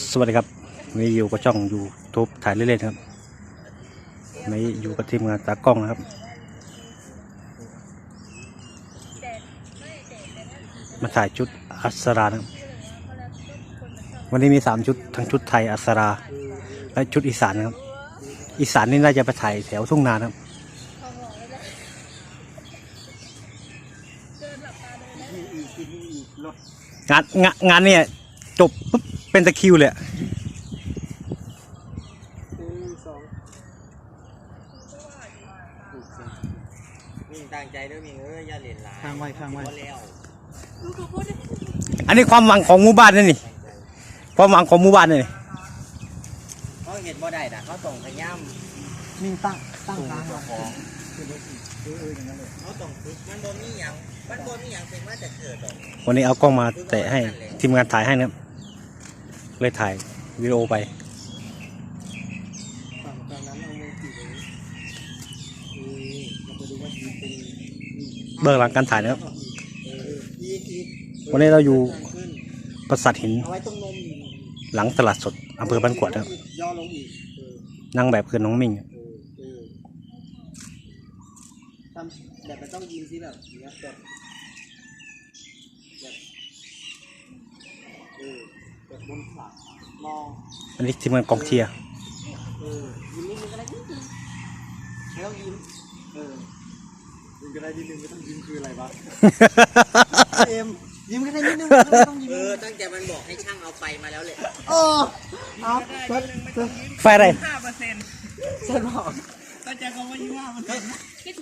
สวัสดีครับมีอยู่กับช่องยูทูบถ่ายเล่นๆครับไม่อยู่กับทีมงานตากล้องนะครับ มาถ่ายชุดอัสรานะครับวันนี้มีสามชุดทั้งชุดไทยอัสรา และชุดอีสานนะครับ อีสานนี่น่าจะไปถ่ายแถวทุ่งนานะครับงานงานงานเนี่ยจบปุ๊บ เป็นตะคิวเลยอะมีตั้งใจด้วยมีเอ้ยอย่าเล่นหลายข้างไว้ข้างไว้ บ่แล้วอันนี้ความหวังของหมู่บ้านนี่นี่ความหวังของหมู่บ้านนี่นี่เขาเห็นบ่ได้นะเขาส่งพยายามนิ่งตั้งตั้งส่งกลางเจ้าของเขาต้องฝึกมันบ่มีหยังมันบ่มีหยังเป็นมาแต่เกิดดอกวันนี้เอากล้องมาแตะให้ทีมงานถ่ายให้นะครับ เลยถ่ายวิดีโอไปฝั่งกลางนั้นเอามือจีบเลยเออเราไปดูว่าจีบเป็นนี่เบื้องหลังการถ่ายนะครับ เอออีกอีกวันนี้เราอยู่ ขึ้นปราสาทหินเอาไว้ตรงนมหลังตลาดสดอำเภอบ้านกวดนะครับย่อลงอีกเออนั่งแบบคือน้องมิ่งเออเออทำแบบมันต้องยิงสิแบบเนี้ยแบบแบบเออแบบบนขาล องอันนี้ทีมงานกองเชียร์เออยิ้มนิดนึงก็ได้นิดนึงไม่ต้องยิ้มเออยิ้มก็ได้นิดนึงไม่ต้องยิ้มคืออะไรวะเอ็มยิ้มก็ได้นิดนึงไม่ต้องยิ้มเออตั้งแต่มันบอกให้ช่างเอาไฟมาแล้วเลยเออเอาเซ็ตเซ็ตไฟอะไรเซ็ตบอก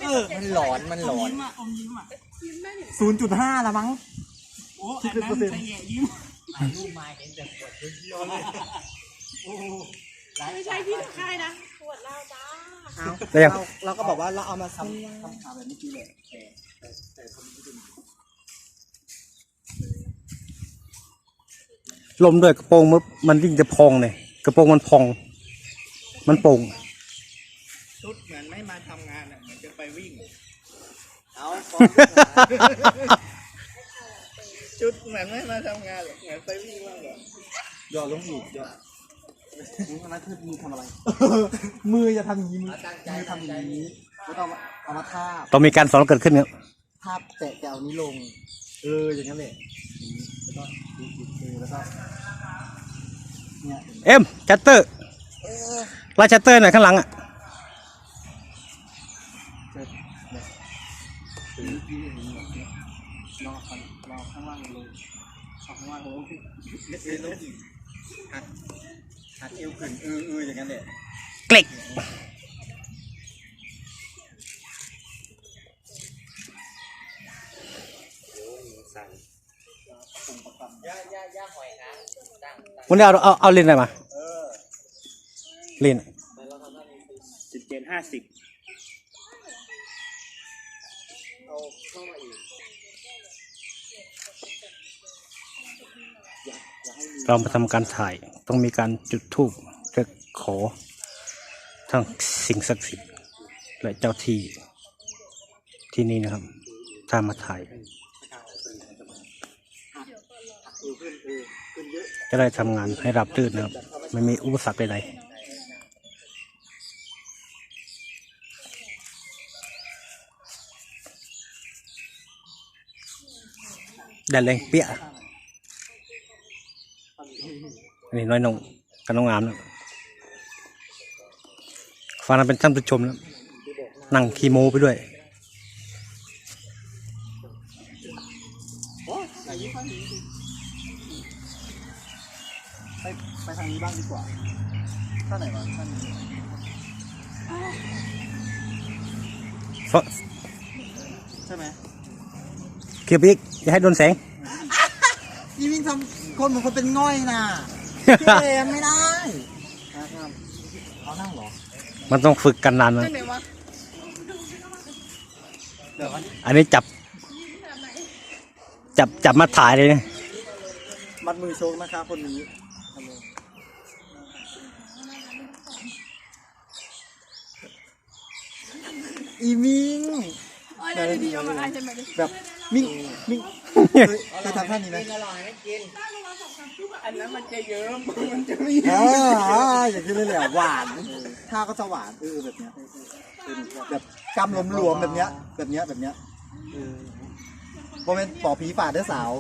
เออมันหลอนมันหลอนศูนย์จุดห้าละมั้งคิดเป็นเปอร์เซ็นต์ ถ่ายรูปมาเห็นแต่ปวดเยอะๆเลยไม่ใช่พี่ค่ายนะขวดเหล้าจ้าเอาแล้วยังเราเราก็บอกว่าเราเอามาทำทำขาแบบเมื่อกี้เลยแต่แต่แต่คนนี้ไม่เป็นลมด้วยกระโปรงมันมันยิ่งจะพองเลยกระโปรงมันพอง มันโป่งชุดเหมือนไม่มาทำงานอะเหมือนจะไปวิ่งเอา ชุดเหมือนไม่มาทำงานหรอกเหมือนไปวิ่งมากกว่าย่อลงอีกย่อมึงอันนั้นคือมือทำอะไร มือจะทำอย่างนี้มือเอาตั้งใจมือทำอย่างนี้แล้วก็เอามาเอามาทาบต้องมีการสอนเกิดขึ้นครับทาบแตะแกวนี้ลง เอออย่างนั้นแหละอย่างนี้แล้วก็ดีดๆเออแล้วก็เนี่ยเอ็มชัตเตอร์ไล่ชัตเตอร์หน่อยข้างหลังอะ เสร็จเนี่ยถึงที่อย่างนี้แบบเนี้ยรอข้างรอข้างล่างลง เอาข้างล่างลงเล็กๆลงอีกหัดหัดเอวขึ้นเออเอออย่างนั้นแหละเกล็กสั่นย่าย่าย่าหอยนะตั้งตั้งวันนี้เอาเอาเอาเลนส์อะไรมาเออเลนส์ไปเราทำหน้าที่คือสิบเจ็ดห้าสิบเอาเข้ามาอีก เรามาทำการถ่ายต้องมีการจุดธูปเพื่อขอทั้งสิ่งศักดิ์สิทธิ์และเจ้าที่ที่นี่นะครับ ถ้ามาถ่ายจะได้ทำงานให้รับรื่นนะครับ ไม่มีอุปสรรคใดๆ ดดแรงเปี้ยอันนี้น้อยนงกับน้องงามนะฟังนั้นเป็นท่านผู้ชมนะนั่งคีโมไปด้วยไปไปทางนี้บ้างดีกว่าท่าไหนวะท่านี้ใช่ไหม เกียบอีกอย่าให้โดนแสงอีวินทำคนเหมือนคนเป็นง่อยน่ะเกมไม่ได้นะครับเอานั่งเหรอมันต้องฝึกกันนานนะจังไหนวะเดี๋ยวมันอันนี้จับ จับจับมาถ่ายเลยนะมัดมือโชกนะคะคนนี้ทำเลยอีมิง โอ้ยเดี๋ยวดีๆเอามาได้ใช่ไหมดิแบบ มิ่งมิ่งเคยเคยทำท่านี้ไหมกินอร่อยไม่กิน อันนั้นมันจะเยิ้มมันจะไม่อ่าอ่าอย่างนี้เลยแหละหวานท่าก็จะหวานเออแบบเนี้ยเออเออแบบกำหลวมๆแบบเนี้ย แบบเนี้ยแบบเนี้ยเออโมเมนต์ปอผีฝ่าเด้อสาว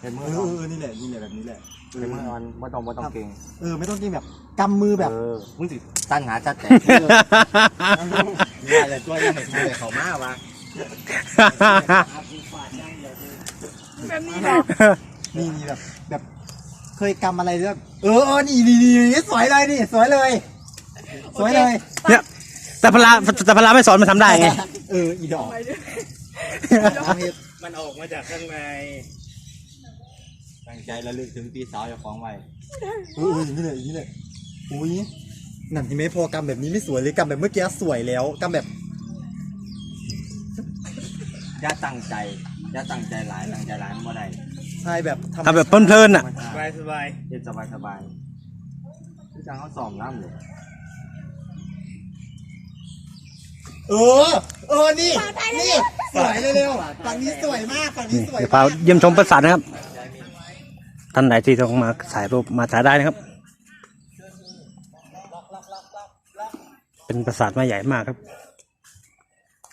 เห็นเอมืออเออเออนี่แหละนี่แหละแบบนี้แหละเอเห็อนมืออ่อนไม่ต้องไม่ต้องเก่งเออไม่ต้องกินแบบกำมือแบบเออมึงสิตั้งหาจัดแต่นี่อะไรตัวยังไม่ทำเลยเขามากวะ แบบนี้แหละนี่นี่แบบแบบ เคยกำอะไรเรื่องเออเออนี่นี่นี่นี่สวยเลยนี่สวยเลย สวยเลยเนี่ยแต่พลาแต่พลาไม่สอนมันทำได้ไงเอออีดอกไปด้วยเอาเฮ็ดมันออกมาจากข้างในตั้งใจระลึกถึงปีสาวเจ้าของไว้เออเอออย่างนี้เลยอย่างนี้เลยอุ้ยนั่นที่ไม่พอกำแบบนี้ไม่สวยเลยกำแบบเมื่อกี้สวยแล้วกำแบบ อย่าตั้งใจอย่าตั้งใจหลายตั้งใจหลายมันบ่ได้ใช่แบบทำแบบเพลินๆอะ สบายสบายเย็นสบายสบายพี่จังเขาสอมน้ำเลยเออ เออ นี่ นี่ สวยเร็วๆฝั่งนี้สวยมากฝั่งนี้นี่สวยเดี๋ยวพาเยี่ยมชมปราสาทนะครับ ท่านไหนที่ต้องมาถ่ายรูปมาถ่ายได้นะครับ เป็นปราสาทไม้ใหญ่มากครับ